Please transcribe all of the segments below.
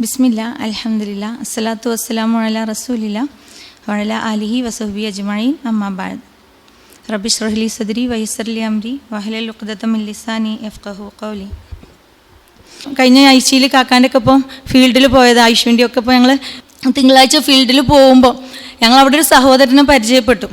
ബിസ്മില്ല അലഹമില്ല അസ്സലാത്തു വസ്സലാമു അല റസൂലില്ല വഴല അലിഹി വസഹബി അജ്മഈൻ അമ്മാബാദ് റബിഷ് റഹ്ലി സദരി വയസ്സർലി അംരി വഹലൽ ഉഖ്ദത്തമിൻ എഫ്കഹു കൗലി കഴിഞ്ഞ ആഴ്ചയിൽ കാക്കാന്റെ ഒക്കെ ഇപ്പോൾ ഫീൽഡിൽ പോയത് ആയുഷ്വിന്റെയൊക്കെ ഇപ്പോൾ ഞങ്ങൾ തിങ്കളാഴ്ച ഫീൽഡിൽ പോകുമ്പോൾ ഞങ്ങൾ അവിടെ ഒരു സഹോദരനെ പരിചയപ്പെട്ടു.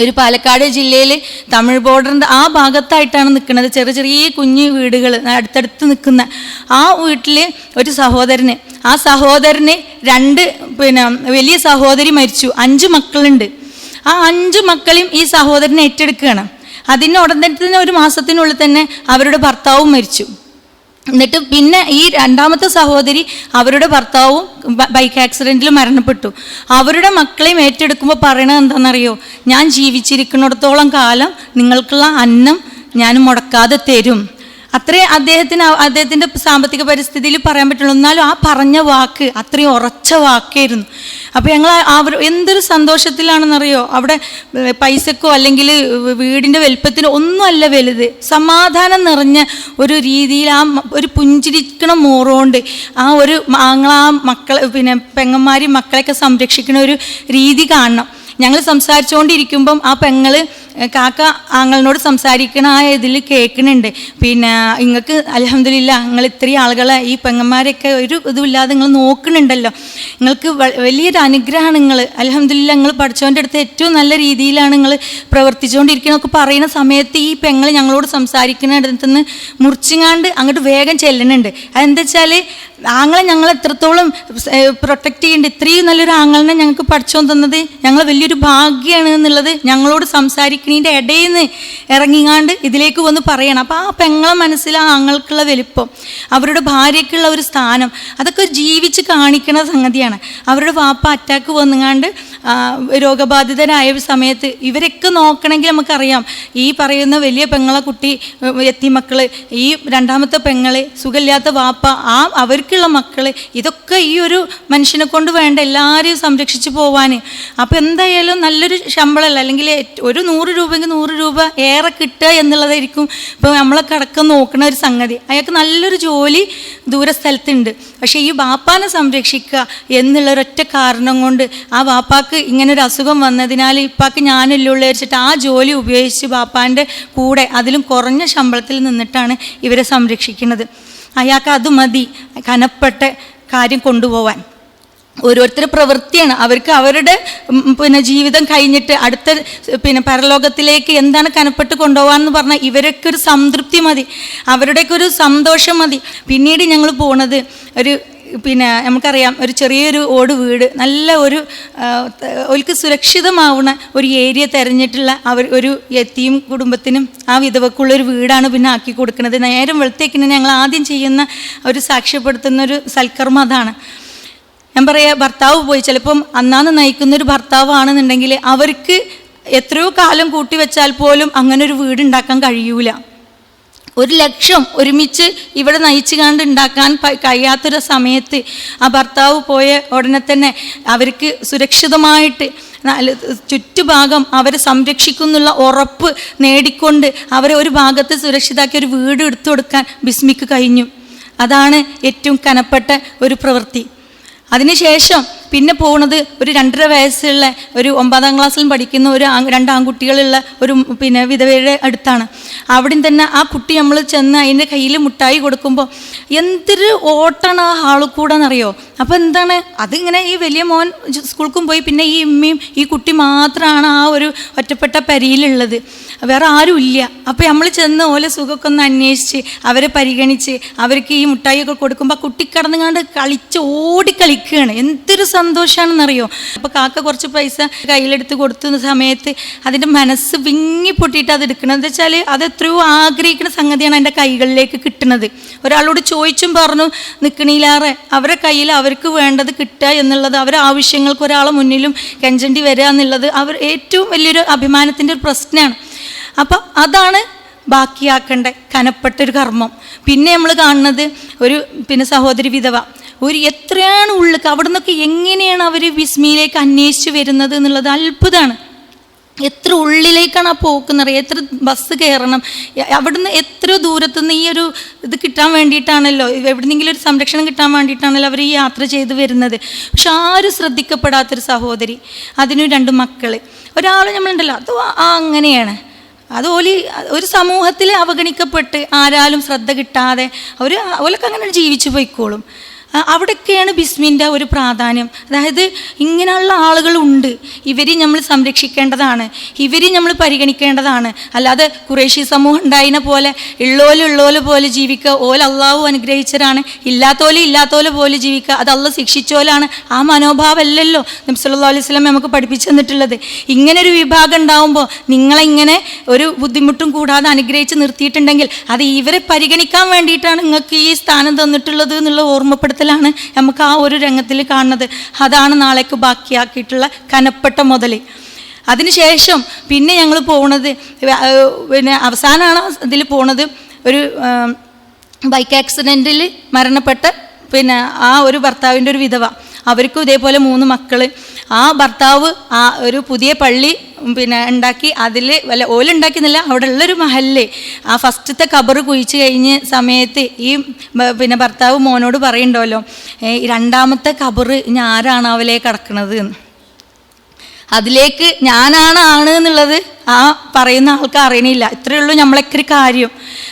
ഒരു പാലക്കാട് ജില്ലയിൽ തമിഴ് ബോർഡറിന്റെ ആ ഭാഗത്തായിട്ടാണ് നിൽക്കുന്നത്. ചെറിയ ചെറിയ കുഞ്ഞു വീടുകൾ അടുത്തടുത്ത് നിൽക്കുന്ന ആ വീട്ടിൽ ഒരു സഹോദരന്. ആ സഹോദരന് രണ്ട് പിന്നെ വലിയ സഹോദരി മരിച്ചു. അഞ്ച് മക്കളുണ്ട്. ആ അഞ്ച് മക്കളെയും ഈ സഹോദരനെ ഏറ്റെടുക്കുകയാണ്. അതിന് ഉടനെ തന്നെ ഒരു മാസത്തിനുള്ളിൽ തന്നെ അവരുടെ ഭർത്താവും മരിച്ചു. എന്നിട്ട് പിന്നെ ഈ രണ്ടാമത്തെ സഹോദരി അവരുടെ ഭർത്താവും ബൈക്ക് ആക്സിഡന്റിൽ മരണപ്പെട്ടു. അവരുടെ മക്കളെയും ഏറ്റെടുക്കുമ്പോൾ പറയണത് എന്താണെന്നറിയോ? ഞാൻ ജീവിച്ചിരിക്കുന്നിടത്തോളം കാലം നിങ്ങൾക്കുള്ള അന്നം ഞാൻ മുടക്കാതെ തരും. അത്രേ അദ്ദേഹത്തിന് അദ്ദേഹത്തിന്റെ സാമ്പത്തിക പരിസ്ഥിതിയിൽ പറയാൻ പറ്റുള്ളൂ. എന്നാലും ആ പറഞ്ഞ വാക്ക് അത്രയും ഉറച്ച വാക്കായിരുന്നു. അപ്പോൾ ഞങ്ങൾ അവർ എന്തൊരു സന്തോഷത്തിലാണെന്നറിയോ? അവിടെ പൈസക്കോ അല്ലെങ്കിൽ വീടിന്റെ വലിപ്പത്തിനോ ഒന്നുമല്ല വലുത്. സമാധാനം നിറഞ്ഞ ഒരു രീതിയിൽ ആ ഒരു പുഞ്ചിരിക്കണ മോറുകൊണ്ട് ആ ഒരു ആങ്ങളാ മക്കളെ പിന്നെ പെങ്ങന്മാരെയും മക്കളെയൊക്കെ സംരക്ഷിക്കുന്ന ഒരു രീതി കാണണം. ഞങ്ങൾ സംസാരിച്ചുകൊണ്ടിരിക്കുമ്പം ആ പെങ്ങൾ കാക്ക ആങ്ങളിനോട് സംസാരിക്കണ ആ ഇതിൽ കേൾക്കുന്നുണ്ട് പിന്നെ നിങ്ങൾക്ക് അലഹമില്ല നിങ്ങൾ ഇത്രയും ആളുകളെ ഈ പെങ്ങന്മാരെയൊക്കെ ഒരു ഇതുമില്ലാതെ നിങ്ങൾ നോക്കുന്നുണ്ടല്ലോ നിങ്ങൾക്ക് വലിയൊരു അനുഗ്രഹമാണ് നിങ്ങൾ അലഹമില്ല നിങ്ങൾ പഠിച്ചവന്റെ അടുത്ത് ഏറ്റവും നല്ല രീതിയിലാണ് നിങ്ങൾ പ്രവർത്തിച്ചുകൊണ്ടിരിക്കണമൊക്കെ പറയുന്ന സമയത്ത് ഈ പെങ്ങൾ ഞങ്ങളോട് സംസാരിക്കുന്ന അടുത്ത് മുറിച്ചിങ്ങാണ്ട് അങ്ങോട്ട് വേഗം ചെല്ലുന്നുണ്ട് അതെന്താ വെച്ചാൽ ആങ്ങളെ ഞങ്ങൾ എത്രത്തോളം പ്രൊട്ടക്റ്റ് ചെയ്യേണ്ട. ഇത്രയും നല്ലൊരു ആങ്ങളിനെ ഞങ്ങൾക്ക് പഠിച്ചു തന്നത് ഞങ്ങൾ വലിയൊരു ഭാഗ്യമാണ് എന്നുള്ളത് ഞങ്ങളോട് സംസാരിക്കണീന്റെ ഇടയിൽ നിന്ന് ഇറങ്ങിങ്ങാണ്ട് ഇതിലേക്ക് വന്ന് പറയണം. അപ്പോൾ ആ പെങ്ങളെ മനസ്സിൽ ആ ആങ്ങൾക്കുള്ള വലിപ്പം അവരുടെ ഭാര്യയ്ക്കുള്ള ഒരു സ്ഥാനം അതൊക്കെ ജീവിച്ച് കാണിക്കുന്ന സംഗതിയാണ്. അവരുടെ വാപ്പ അറ്റാക്ക് വന്നുങ്ങാണ്ട് ഒരു സമയത്ത് ഇവരൊക്കെ നോക്കണമെങ്കിൽ നമുക്കറിയാം. ഈ പറയുന്ന വലിയ പെങ്ങളെ കുട്ടി എത്തി ഈ രണ്ടാമത്തെ പെങ്ങൾ സുഖമില്ലാത്ത വാപ്പ ആ അവർക്കുള്ള മക്കൾ ഇതൊക്കെ ഈ ഒരു മനുഷ്യനെ കൊണ്ട് വേണ്ട എല്ലാവരെയും സംരക്ഷിച്ച് പോവാൻ അപ്പോൾ എന്തായാലും നല്ലൊരു ശമ്പളമല്ല അല്ലെങ്കിൽ ഒരു നൂറ് രൂപയെങ്കിൽ നൂറ് രൂപ ഏറെ കിട്ടുക എന്നുള്ളതായിരിക്കും ഇപ്പോൾ നമ്മളെ കടക്കം നോക്കുന്ന ഒരു സംഗതി. അയാൾക്ക് നല്ലൊരു ജോലി ദൂര സ്ഥലത്തുണ്ട് പക്ഷേ ഈ വാപ്പാനെ സംരക്ഷിക്കുക എന്നുള്ള ഒരൊറ്റ കാരണം കൊണ്ട് ആ ബാപ്പാക്ക് ഇങ്ങനെ ഒരു അസുഖം വന്നതിനാൽ ഇപ്പാക്ക് ഞാനല്ലേ ഉള്ളു വെച്ചിട്ട് ആ ജോലി ഉപയോഗിച്ച് ബാപ്പാന്റെ കൂടെ അതിലും കുറഞ്ഞ ശമ്പളത്തിൽ നിന്നിട്ടാണ് ഇവരെ സംരക്ഷിക്കുന്നത്. അയാൾക്ക് അത് മതി കനപ്പെട്ട കാര്യം കൊണ്ടുപോവാൻ. ഓരോരുത്തരുടെ പ്രവൃത്തിയാണ്. അവർക്ക് അവരുടെ പിന്നെ ജീവിതം കഴിഞ്ഞിട്ട് അടുത്ത പിന്നെ പരലോകത്തിലേക്ക് എന്താണ് കനപ്പെട്ട് കൊണ്ടുപോകാന്ന് പറഞ്ഞാൽ ഇവരൊക്കെ ഒരു സംതൃപ്തി മതി. അവരുടെയൊക്കെ ഒരു സന്തോഷം മതി. പിന്നീട് ഞങ്ങൾ പോണത് ഒരു പിന്നെ നമുക്കറിയാം ഒരു ചെറിയൊരു ഓട് വീട് നല്ല ഒരു അവർക്ക് സുരക്ഷിതമാവുന്ന ഒരു ഏരിയ തിരഞ്ഞിട്ടുള്ള അവർ ഒരു എത്തിയും കുടുംബത്തിനും ആ വിധവക്കുള്ളൊരു വീടാണ് പിന്നെ ആക്കി കൊടുക്കുന്നത്. നേരം വെളുത്തേക്കിന് ഞങ്ങൾ ആദ്യം ചെയ്യുന്ന ഒരു സാക്ഷ്യപ്പെടുത്തുന്ന ഒരു സൽക്കർമ്മം അതാണ്. ഞാൻ പറയാം ഭർത്താവ് പോയി ചിലപ്പം അന്നാന്ന് നയിക്കുന്ന ഒരു ഭർത്താവാണെന്നുണ്ടെങ്കിൽ അവർക്ക് എത്രയോ കാലം കൂട്ടി വെച്ചാൽ പോലും അങ്ങനെ ഒരു വീട്ണ്ടാക്കാൻ കഴിയൂല. ഒരു ലക്ഷം ഒരുമിച്ച് ഇവിടെ നയിച്ചു കണ്ട് ഉണ്ടാക്കാൻ കഴിയാത്തൊരു സമയത്ത് ആ ഭർത്താവ് പോയ ഉടനെ തന്നെ അവർക്ക് സുരക്ഷിതമായിട്ട് ചുറ്റുഭാഗം അവരെ സംരക്ഷിക്കുന്നുള്ള ഉറപ്പ് നേടിക്കൊണ്ട് അവരെ ഒരു ഭാഗത്ത് സുരക്ഷിതാക്കി ഒരു വീട് എടുത്തു കൊടുക്കാൻ ബിസ്മിക്ക് കഴിഞ്ഞു. അതാണ് ഏറ്റവും കനപ്പെട്ട ഒരു പ്രവൃത്തി. അതിനുശേഷം പിന്നെ പോകുന്നത് ഒരു രണ്ടര വയസ്സുള്ള ഒരു ഒമ്പതാം ക്ലാസ്സിലും പഠിക്കുന്ന ഒരു രണ്ട് ആൺകുട്ടികളുള്ള ഒരു പിന്നെ വിധവയുടെ അടുത്താണ്. അവിടെ തന്നെ ആ കുട്ടി നമ്മൾ ചെന്ന് അതിന്റെ കയ്യിൽ മുട്ടായി കൊടുക്കുമ്പോൾ എന്തൊരു ഓട്ടാണ് ആ ഹാളിൽ കൂടെ എന്നറിയോ അപ്പോൾ എന്താണ്? അതിങ്ങനെ ഈ വലിയ മോൻ സ്കൂൾക്കും പോയി പിന്നെ ഈ ഉമ്മയും ഈ കുട്ടി മാത്രമാണ് ആ ഒരു ഒറ്റപ്പെട്ട പരിയിലുള്ളത്. വേറെ ആരും ഇല്ല അപ്പോൾ നമ്മൾ ചെന്ന് ഓലെ സുഖമൊക്കെ ഒന്ന് അന്വേഷിച്ച് അവരെ പരിഗണിച്ച് അവർക്ക് ഈ മുട്ടായിയൊക്കെ കൊടുക്കുമ്പോൾ കുട്ടി കിടന്നുകൊണ്ട് കളിച്ച് ഓടി കളിക്കുകയാണ് എന്തൊരു സന്തോഷമാണെന്നറിയോ അപ്പോൾ കാക്ക കുറച്ച് പൈസ കയ്യിലെടുത്ത് കൊടുത്തുന്ന സമയത്ത് അതിന്റെ മനസ്സ് വിങ്ങി പൊട്ടിയിട്ട് അത് എടുക്കണം എന്താ വെച്ചാൽ അത് എത്രയോ ആഗ്രഹിക്കുന്ന സംഗതിയാണ് എന്റെ കൈകളിലേക്ക് കിട്ടുന്നത് ഒരാളോട് ചോദിച്ചും പറഞ്ഞു നിൽക്കണില്ലാറെ അവരെ കയ്യിൽ അവർക്ക് വേണ്ടത് കിട്ടുക എന്നുള്ളത് അവരെ ആവശ്യങ്ങൾക്ക് ഒരാളെ മുന്നിലും കെഞ്ചണ്ടി വരിക എന്നുള്ളത് അവർ ഏറ്റവും വലിയൊരു അഭിമാനത്തിന്റെ ഒരു പ്രശ്നമാണ്. അപ്പം അതാണ് ബാക്കിയാക്കേണ്ട കനപ്പെട്ടൊരു കർമ്മം. പിന്നെ നമ്മൾ കാണുന്നത് ഒരു പിന്നെ സഹോദരി വിധവ. ഒരു എത്രയാണ് ഉള്ളിൽ അവിടെ നിന്നൊക്കെ എങ്ങനെയാണ് അവർ വിസ്മിയിലേക്ക് അന്വേഷിച്ച് വരുന്നത് എന്നുള്ളത് അത്ഭുതമാണ്. എത്ര ഉള്ളിലേക്കാണ് ആ പോക്കുന്നറിയാം എത്ര ബസ് കയറണം അവിടുന്ന് എത്ര ദൂരത്തു നിന്ന് ഈ ഒരു ഇത് കിട്ടാൻ വേണ്ടിയിട്ടാണല്ലോ എവിടുന്നെങ്കിലും ഒരു സംരക്ഷണം കിട്ടാൻ വേണ്ടിയിട്ടാണല്ലോ അവർ ഈ യാത്ര ചെയ്ത് വരുന്നത്. പക്ഷെ ആരും ശ്രദ്ധിക്കപ്പെടാത്തൊരു സഹോദരി അതിനു രണ്ട് മക്കൾ ഒരാൾ നമ്മളുണ്ടല്ലോ അത് ആ അങ്ങനെയാണ്. അത് ഓലി ഒരു സമൂഹത്തിൽ അവഗണിക്കപ്പെട്ട് ആരാലും ശ്രദ്ധ കിട്ടാതെ അവർ ഓലൊക്കെ അങ്ങനെ ജീവിച്ചു പോയിക്കോളും. അവിടെയൊക്കെയാണ് ബിസ്മിന്റെ ഒരു പ്രാധാന്യം. അതായത് ഇങ്ങനെയുള്ള ആളുകളുണ്ട്. ഇവരെ നമ്മൾ സംരക്ഷിക്കേണ്ടതാണ്. ഇവരെ നമ്മൾ പരിഗണിക്കേണ്ടതാണ്. അല്ലാതെ കുറേശി സമൂഹം ഉണ്ടായതിനെ പോലെ ഉള്ളോൽ ഉള്ളോൽ പോലെ ജീവിക്കുക ഓല അള്ളാഹു അനുഗ്രഹിച്ചതാണ് ഇല്ലാത്തോൽ ഇല്ലാത്തോലെ പോലെ ജീവിക്കുക അത് അള്ള ശിക്ഷിച്ചോലാണ്. ആ മനോഭാവമല്ലല്ലോ നബ്സല്ലാ അലൈഹി സ്വലം നമുക്ക് പഠിപ്പിച്ചു തന്നിട്ടുള്ളത്. ഇങ്ങനെ ഒരു വിഭാഗം ഉണ്ടാവുമ്പോൾ നിങ്ങളിങ്ങനെ ഒരു ബുദ്ധിമുട്ടും കൂടാതെ അനുഗ്രഹിച്ച് നിർത്തിയിട്ടുണ്ടെങ്കിൽ അത് ഇവരെ പരിഗണിക്കാൻ വേണ്ടിയിട്ടാണ് നിങ്ങൾക്ക് ഈ സ്ഥാനം തന്നിട്ടുള്ളത് എന്നുള്ള ഓർമ്മപ്പെടുത്തലാണ് നമുക്ക് ആ ഒരു രംഗത്തിൽ കാണുന്നത്. അതാണ് നാളേക്ക് ബാക്കിയാക്കിയിട്ടുള്ള കനപ്പെട്ട മുതൽ അതിനുശേഷം പിന്നെ ഞങ്ങൾ പോണത് പിന്നെ അവസാനമാണ് ഇതിൽ പോണത് ഒരു ബൈക്ക് ആക്സിഡന്റിൽ മരണപ്പെട്ട പിന്നെ ആ ഒരു ഭർത്താവിന്റെ ഒരു വിധവ. അവർക്കും ഇതേപോലെ മൂന്ന് മക്കൾ ആ ഭർത്താവ് ആ ഒരു പുതിയ പള്ളി പിന്നെ ഉണ്ടാക്കി അതിൽ വല്ല ഓലുണ്ടാക്കുന്നില്ല അവിടെ ഉള്ളൊരു മഹല്ലേ. ആ ഫസ്റ്റത്തെ കബർ കുഴിച്ച് കഴിഞ്ഞ് സമയത്ത് ഈ പിന്നെ ഭർത്താവ് മോനോട് പറയുന്നുണ്ടല്ലോ രണ്ടാമത്തെ കബറ് ഇനി ആരാണ് അവലെ കിടക്കണത്? എന്ന് അതിലേക്ക് ഞാനാണ് ആണ് എന്നുള്ളത് ആ പറയുന്ന ആൾക്ക് അറിയണില്ല. ഇത്രയേ ഉള്ളൂ നമ്മളൊക്കെ കാര്യം.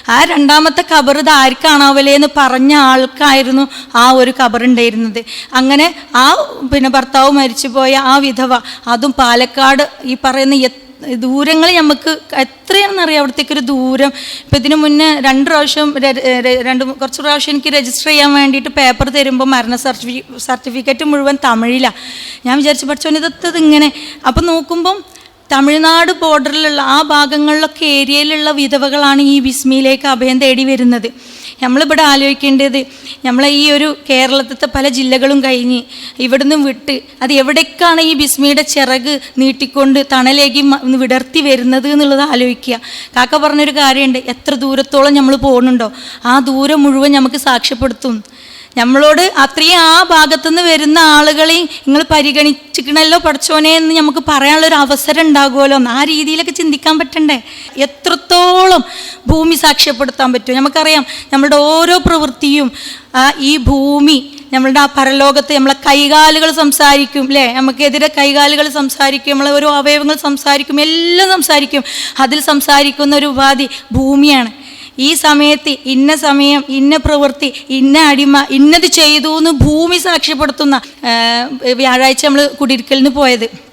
ആ രണ്ടാമത്തെ കബർ ഇത് ആർക്കാണാവലേ എന്ന് പറഞ്ഞ ആൾക്കായിരുന്നു ആ ഒരു കബർ ഉണ്ടായിരുന്നത്. അങ്ങനെ ആ പിന്നെ ഭർത്താവ് മരിച്ചുപോയ ആ വിധവ അതും പാലക്കാട് ഈ പറയുന്ന ദൂരങ്ങൾ നമുക്ക് എത്രയാണെന്നറിയാം അവിടത്തേക്കൊരു ദൂരം. ഇപ്പം ഇതിനു മുന്നേ രണ്ട് പ്രാവശ്യം രണ്ട് കുറച്ച് പ്രാവശ്യം എനിക്ക് രജിസ്റ്റർ ചെയ്യാൻ വേണ്ടിയിട്ട് പേപ്പർ തരുമ്പോൾ മരണ സർട്ടിഫി സർട്ടിഫിക്കറ്റ് മുഴുവൻ തമിഴിലാണ് ഞാൻ വിചാരിച്ചു പഠിച്ചോൻ ഇതത്തത് ഇങ്ങനെ അപ്പം നോക്കുമ്പം തമിഴ്നാട് ബോർഡറിലുള്ള ആ ഭാഗങ്ങളിലൊക്കെ ഏരിയയിലുള്ള വിധവകളാണ് ഈ വിസ്മിയിലേക്ക് അഭയം തേടി വരുന്നത്. നമ്മളിവിടെ ആലോചിക്കേണ്ടത് നമ്മളെ ഈ ഒരു കേരളത്തിലത്തെ പല ജില്ലകളും കഴിഞ്ഞ് ഇവിടുന്ന് വിട്ട് അത് എവിടേക്കാണ് ഈ ബിസ്മിയുടെ ചിറക് നീട്ടിക്കൊണ്ട് തണലേക്ക് വിടർത്തി വരുന്നത് എന്നുള്ളത് ആലോചിക്കുക. കാക്ക പറഞ്ഞൊരു കാര്യമുണ്ട് എത്ര ദൂരത്തോളം നമ്മൾ പോകുന്നുണ്ടോ ആ ദൂരം മുഴുവൻ നമുക്ക് സാക്ഷ്യപ്പെടുത്തും. നമ്മളോട് അത്രയും ആ ഭാഗത്തുനിന്ന് വരുന്ന ആളുകളെ നിങ്ങൾ പരിഗണിച്ചിക്കണല്ലോ പഠിച്ചോനെ എന്ന് നമുക്ക് പറയാനുള്ളൊരു അവസരം ഉണ്ടാകുമല്ലോ ആ രീതിയിലൊക്കെ ചിന്തിക്കാൻ പറ്റണ്ടേ? എത്രത്തോളം ഭൂമി സാക്ഷ്യപ്പെടുത്താൻ പറ്റും? നമുക്കറിയാം നമ്മുടെ ഓരോ പ്രവൃത്തിയും ഈ ഭൂമി നമ്മളുടെ ആ പരലോകത്ത് നമ്മളെ കൈകാലുകൾ സംസാരിക്കും അല്ലേ നമുക്കെതിരെ കൈകാലുകൾ സംസാരിക്കും നമ്മളെ ഓരോ അവയവങ്ങൾ സംസാരിക്കും എല്ലാം സംസാരിക്കും. അതിൽ സംസാരിക്കുന്ന ഒരു ഉപാധി ഭൂമിയാണ്. ഈ സമയത്ത് ഇന്ന സമയം ഇന്ന പ്രവൃത്തി ഇന്ന അടിമ ഇന്നത് ചെയ്തു എന്ന് ഭൂമി സാക്ഷ്യപ്പെടുത്തുന്ന വ്യാഴാഴ്ച നമ്മൾ കുടിയിരിക്കലിന് പോയത്.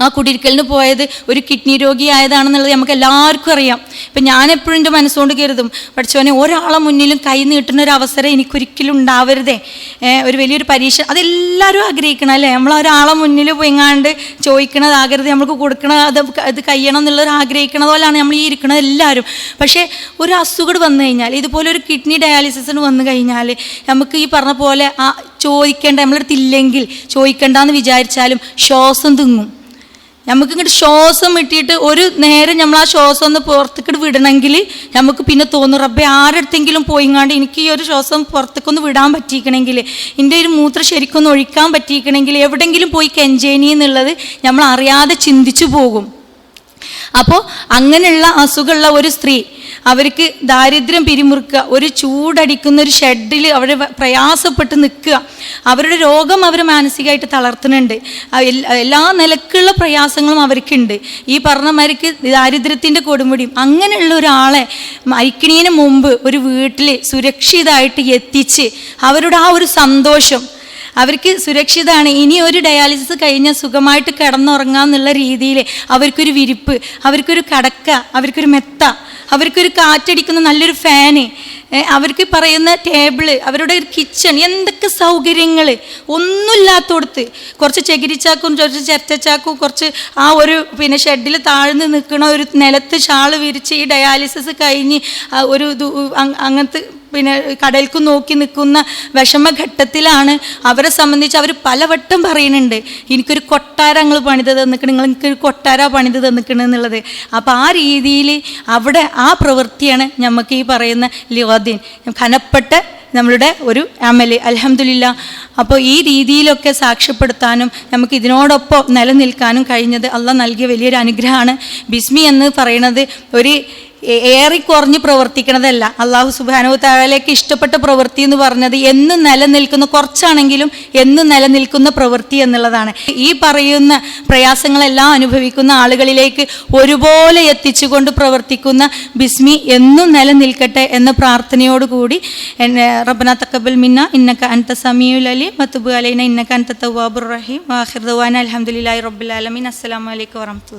ആ കുടിയിരിക്കലിന് പോയത് ഒരു കിഡ്നി രോഗിയായതാണെന്നുള്ളത് നമുക്ക് എല്ലാവർക്കും അറിയാം. ഇപ്പം ഞാൻ എപ്പോഴും എന്റെ മനസ്സുകൊണ്ട് കരുതും പഠിച്ചോനെ ഒരാളെ മുന്നിലും കൈ നീട്ടുന്ന ഒരു അവസരം എനിക്കൊരിക്കലും ഉണ്ടാവരുതേ. ഒരു വലിയൊരു പരീക്ഷ. അതെല്ലാവരും ആഗ്രഹിക്കണം അല്ലേ? നമ്മൾ ഒരാളെ മുന്നിൽ പോയിങ്ങാണ്ട് ചോദിക്കണതാകരുത് നമുക്ക് കൊടുക്കണ അത് അത് കഴിയണം എന്നുള്ളത് ആഗ്രഹിക്കണ പോലെയാണ് നമ്മൾ ഈ ഇരിക്കണത് എല്ലാവരും. പക്ഷേ ഒരു അസുഖം വന്നു കഴിഞ്ഞാൽ ഇതുപോലെ ഒരു കിഡ്നി ഡയാലിസിസിന് വന്നു കഴിഞ്ഞാൽ നമുക്ക് ഈ പറഞ്ഞ പോലെ ആ ചോദിക്കേണ്ട നമ്മളെടുത്തില്ലെങ്കിൽ ചോദിക്കേണ്ടെന്ന് വിചാരിച്ചാലും ശ്വാസം തിങ്ങും. നമുക്ക് ഇങ്ങോട്ട് ശ്വാസം ഇട്ടിട്ട് ഒരു നേരം നമ്മൾ ആ ശ്വാസം ഒന്ന് പുറത്തേക്ക് വിടണമെങ്കിൽ നമുക്ക് പിന്നെ തോന്നും റബ്ബെ ആരടുത്തെങ്കിലും പോയിങ്ങാണ്ട് എനിക്ക് ഈ ഒരു ശ്വാസം പുറത്തേക്കൊന്ന് വിടാൻ പറ്റിയിക്കണമെങ്കിൽ എന്റെ ഒരു മൂത്രം ശരിക്കൊന്ന് ഒഴിക്കാൻ പറ്റിയിക്കണമെങ്കിൽ എവിടെയെങ്കിലും പോയി കെഞ്ചേനി എന്നുള്ളത് നമ്മൾ അറിയാതെ ചിന്തിച്ചു പോകും. അപ്പോൾ അങ്ങനെയുള്ള അസുഖമുള്ള ഒരു സ്ത്രീ അവർക്ക് ദാരിദ്ര്യം പിരിമുറുക്കുക ഒരു ചൂടടിക്കുന്ന ഒരു ഷെഡിൽ അവർ പ്രയാസപ്പെട്ട് നിൽക്കുക അവരുടെ രോഗം അവർ മാനസികമായിട്ട് തളർത്തുന്നുണ്ട്. എല്ലാ- നിലക്കുള്ള പ്രയാസങ്ങളും അവർക്കുണ്ട്. ഈ പറഞ്ഞമാർക്ക് ദാരിദ്ര്യത്തിന്റെ കൊടുമുടിയും. അങ്ങനെയുള്ള ഒരാളെ മരിക്കണീന് മുമ്പ് ഒരു വീട്ടിൽ സുരക്ഷിതമായിട്ട് എത്തിച്ച് അവരുടെ ആ ഒരു സന്തോഷം അവർക്ക് സുരക്ഷിതമാണ് ഇനി ഒരു ഡയാലിസിസ് കഴിഞ്ഞാൽ സുഖമായിട്ട് കിടന്നുറങ്ങാം എന്നുള്ള രീതിയിൽ അവർക്കൊരു വിരിപ്പ് അവർക്കൊരു കടക്ക അവർക്കൊരു മെത്ത അവർക്കൊരു കാറ്റടിക്കുന്ന നല്ലൊരു ഫാന് അവർക്ക് പറയുന്ന ടേബിൾ അവരുടെ ഒരു കിച്ചൺ എന്തൊക്കെ സൗകര്യങ്ങൾ? ഒന്നുമില്ലാത്തോടത്ത്. കുറച്ച് ചകിരിച്ചാക്കും കുറച്ച് ചെറ്റച്ചാക്കും കുറച്ച് ആ ഒരു പിന്നെ ഷെഡിൽ താഴ്ന്ന് നിൽക്കണ ഒരു നിലത്ത് ഷാൾ വിരിച്ച് ഈ ഡയാലിസിസ് കഴിഞ്ഞ് ഒരു അങ്ങനത്തെ പിന്നെ കടൽക്ക് നോക്കി നിൽക്കുന്ന വിഷമഘട്ടത്തിലാണ് അവരെ സംബന്ധിച്ച് അവർ പലവട്ടം പറയുന്നുണ്ട് എനിക്കൊരു കൊട്ടാരങ്ങൾ പണിത് തന്നിക്കണം നിങ്ങൾ എനിക്കൊരു കൊട്ടാര പണിത് തന്നിക്കണം എന്നുള്ളത്. അപ്പോൾ ആ രീതിയിൽ അവിടെ ആ പ്രവൃത്തിയാണ് നമുക്ക് ഈ പറയുന്ന ലിവാദീൻ ഖനപ്പെട്ട നമ്മളുടെ ഒരു അമൽ അലഹമില്ല അപ്പോൾ ഈ രീതിയിലൊക്കെ സാക്ഷ്യപ്പെടുത്താനും നമുക്ക് ഇതിനോടൊപ്പം നിലനിൽക്കാനും കഴിഞ്ഞത് അള്ള നൽകിയ വലിയൊരു അനുഗ്രഹമാണ്. ബിസ്മി എന്ന് പറയുന്നത് ഒരു ഏറിക്കുറഞ്ഞ് പ്രവർത്തിക്കണതല്ല. അള്ളാഹു സുബാനു താഴേക്ക് ഇഷ്ടപ്പെട്ട പ്രവൃത്തി എന്ന് പറഞ്ഞത് എന്നും നിലനിൽക്കുന്ന കുറച്ചാണെങ്കിലും എന്നും നിലനിൽക്കുന്ന പ്രവൃത്തി എന്നുള്ളതാണ്. ഈ പറയുന്ന പ്രയാസങ്ങളെല്ലാം അനുഭവിക്കുന്ന ആളുകളിലേക്ക് ഒരുപോലെ എത്തിച്ചുകൊണ്ട് പ്രവർത്തിക്കുന്ന ബിസ്മി എന്നും നിലനിൽക്കട്ടെ എന്ന പ്രാർത്ഥനയോടുകൂടി എന്നെ റബ്ബന തക്കബൽ മിന്ന ഇന്നക്ക അൻത സമീഉൽ അലി മത്തുബു അലൈന ഇന്നക്ക അൻത തവാബുർ റഹീം വാഹിർ ദവാന അൽഹംദുലില്ലാഹി റബ്ബിൽ ആലമീൻ. അസ്സലാമു അലൈക്കും വറഹ്മത്തുള്ളാഹി